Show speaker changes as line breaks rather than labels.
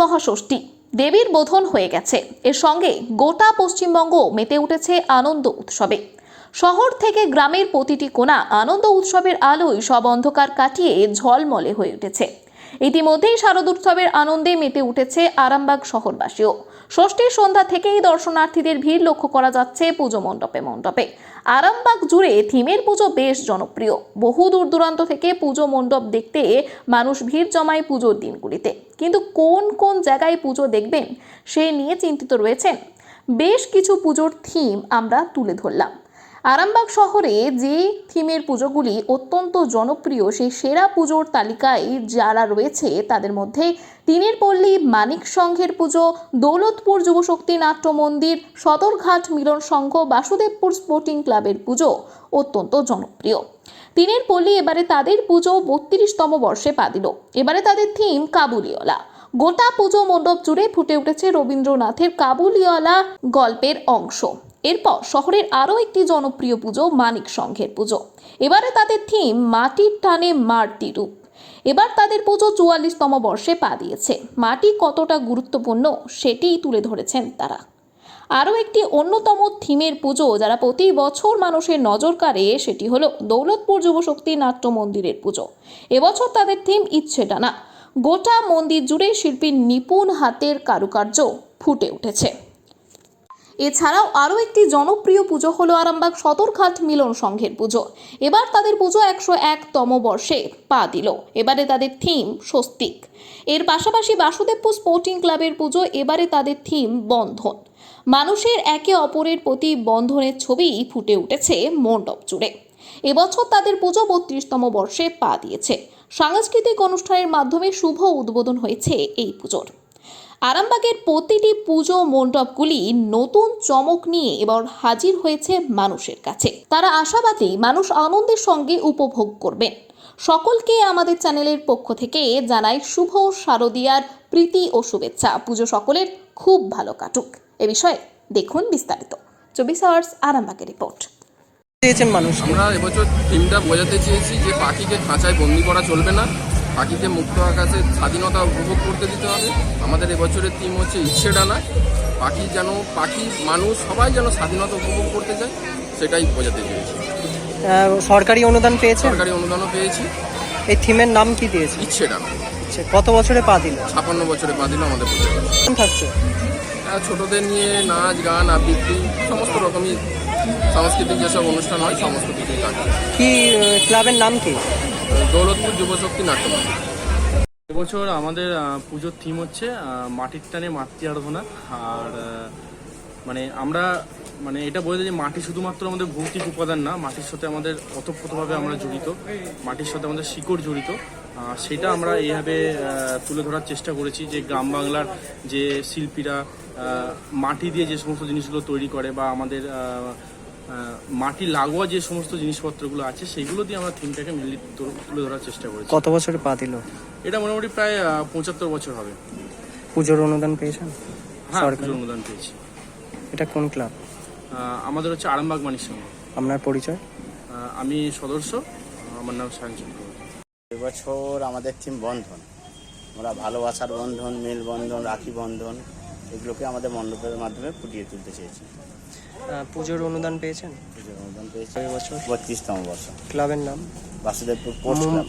মহাষষ্ঠী। দেবীর বোধন হয়ে গেছে। এর সঙ্গে গোটা পশ্চিমবঙ্গ মেতে উঠেছে আনন্দ উৎসবে। শহর থেকে গ্রামের প্রতিটি কোণা আনন্দ উৎসবের আলোয় সব অন্ধকার কাটিয়ে ঝলমলে হয়ে উঠেছে। ইতিমধ্যেই শারদ উৎসবের আনন্দে মেতে উঠেছে আরামবাগ শহরবাসীও। ষষ্ঠীর সন্ধ্যা থেকেই দর্শনার্থীদের ভিড় লক্ষ্য করা যাচ্ছে পুজো মণ্ডপে মণ্ডপে। আরামবাগ জুড়ে থিমের পুজো বেশ জনপ্রিয়। বহু দূর দূরান্ত থেকে পুজো মণ্ডপ দেখতে মানুষ ভিড় জমায় পুজোর দিনগুলিতে। কিন্তু কোন কোন জায়গায় পুজো দেখবেন, সে নিয়ে চিন্তিত রয়েছেন। বেশ কিছু পুজোর থিম আমরা তুলে ধরলাম। আরামবাগ শহরে যে থিমের পুজোগুলি অত্যন্ত জনপ্রিয়, সেই সেরা পুজোর তালিকায় যারা রয়েছে তাদের মধ্যে তিনের পল্লী, মানিক সংঘের পুজো, দৌলতপুর যুবশক্তি নাট্য মন্দির, সদরঘাট মিলন সংঘ, বাসুদেবপুর স্পোর্টিং ক্লাবের পুজো অত্যন্ত জনপ্রিয়। তিনের পল্লী এবারে তাদের পুজো বত্রিশতম বর্ষে পা দিল। এবারে তাদের থিম কাবুলিওয়ালা। গোটা পুজো মণ্ডপ জুড়ে ফুটে উঠেছে রবীন্দ্রনাথের কাবুলিওয়ালা গল্পের অংশ। এরপর শহরের আরও একটি জনপ্রিয় পুজো মানিক সংঘের পুজো। এবারে তাদের থিম মাটির টানে মারতি রূপ। এবার তাদের পুজো চুয়াল্লিশতম বর্ষে পা দিয়েছে। মাটি কতটা গুরুত্বপূর্ণ সেটিই তুলে ধরেছেন তারা। আরও একটি অন্যতম থিমের পুজো যারা প্রতি বছর মানুষের নজর কাড়ে, সেটি হলো দৌলতপুর যুবশক্তি নাট্য মন্দিরের পুজো। এবছর তাদের থিম ইচ্ছে টানা। গোটা মন্দির জুড়ে শিল্পীর নিপুণ হাতের কারুকার্য ফুটে উঠেছে। এছাড়াও আরও একটি জনপ্রিয় পুজো হলো আরামবাগ সদরঘাট মিলন সংঘের পুজো। এবার তাদের পুজো একশো একতম বর্ষে পা দিল। এবারে তাদের থিম স্বস্তিক। এর পাশাপাশি বাসুদেবপুর স্পোর্টিং ক্লাবের পুজো এবারে তাদের থিম বন্ধন। মানুষের একে অপরের প্রতি বন্ধনের ছবি ফুটে উঠেছে মণ্ডপ জুড়ে। এবছর তাদের পুজো বত্রিশতম বর্ষে পা দিয়েছে। সাংস্কৃতিক অনুষ্ঠানের মাধ্যমে শুভ উদ্বোধন হয়েছে এই পুজোর। আরামবাগের প্রতিটি পুজো মণ্ডপগুলি নতুন চমক নিয়ে এবার হাজির হয়েছে মানুষের কাছে। তারা আশাবাদী মানুষ আনন্দের সঙ্গে উপভোগ করবেন। সকলকে আমাদের চ্যানেলের পক্ষ থেকে জানাই শুভ শারদিয়ার প্রীতি ও শুভেচ্ছা। পুজো সকলের খুব ভালো কাটুক। এ বিষয়ে দেখুন বিস্তারিত। চব্বিশ আওয়ার্স আরামবাগের রিপোর্ট।
চেয়েছেন মানুষ
আমরা এবছর থিমটা বোঝাতে চেয়েছি যে পাখিকে খাঁচায় বন্দি করা চলবে না। পাখিকে মুক্ত আকাশে স্বাধীনতা উপভোগ করতে দিতে হবে। আমাদের এবছরের থিম হচ্ছে ইচ্ছে ডানা। পাখি যেন পাখি মানুষ সবাই যেন স্বাধীনতা উপভোগ করতে চায় সেটাই বোঝাতে চেয়েছি।
সরকারি অনুদান পেয়েছে?
সরকারি অনুদানও পেয়েছি।
এই থিমের নাম কি দিয়েছে?
ইচ্ছে ডানা।
আচ্ছা, কত বছরে পা দিল?
ছাপান্ন বছরে পা দিল আমাদের
থাকছে?
ছোটদের নিয়ে নাচ গান আবৃত্তি সমস্ত রকমই। সাংস্কৃতিক যেসব অনুষ্ঠান হয় সমস্ত কিছুই থাকবে
কি ক্লাবের নাম কি?
দৌলতপুর যুবশক্তি নাট্যমন্দির
এবছর আমাদের পুজোর থিম হচ্ছে মাটির টানে মাতৃ আরাধনা। আর মানে আমরা মানে এটা বলে যে মাটি শুধুমাত্র আমাদের ভৌতিক উপাদান না, মাটির সাথে আমাদের ওতপ্রোতভাবে আমরা জড়িত, মাটির সাথে আমাদের শিকড় জড়িত। সেটা আমরা এইভাবে তুলে ধরার চেষ্টা করেছি যে গ্রাম বাংলার যে শিল্পীরা মাটি দিয়ে যে সমস্ত জিনিসগুলো তৈরি করে বা আমাদের মাটি লাগোয়া যে সমস্ত জিনিসপত্রগুলো আছে সেগুলো দিয়ে আমরা থিমটাকে মেনলি তুলে ধরার চেষ্টা করেছি।
কত বছরে পা দিল?
এটা মোটামুটি প্রায় পঁচাত্তর বছর হবে।
পুজোর অনুদান পেয়েছেন?
হ্যাঁ পুজোর অনুদান পেয়েছি।
এটা কোন ক্লাব?
আমাদের হচ্ছে আরামবাগ মানির সঙ্গে
আপনার পরিচয়?
আমি সদস্য আমার নাম সায়ন চক্রবর্তী।
এবছর আমাদের থিম বন্ধন। আমরা ভালোবাসার বন্ধন মেল বন্ধন রাখি বন্ধন। এগুলোকে আমাদের মণ্ডপের মাধ্যমে ফুটিয়ে তুলতে চেয়েছি।
পুজোর অনুদান পেয়েছেন?
পুজোর অনুদান পেয়েছি।
বছর?
বত্রিশতম বছর
ক্লাবের নাম?
Basudebpur post club.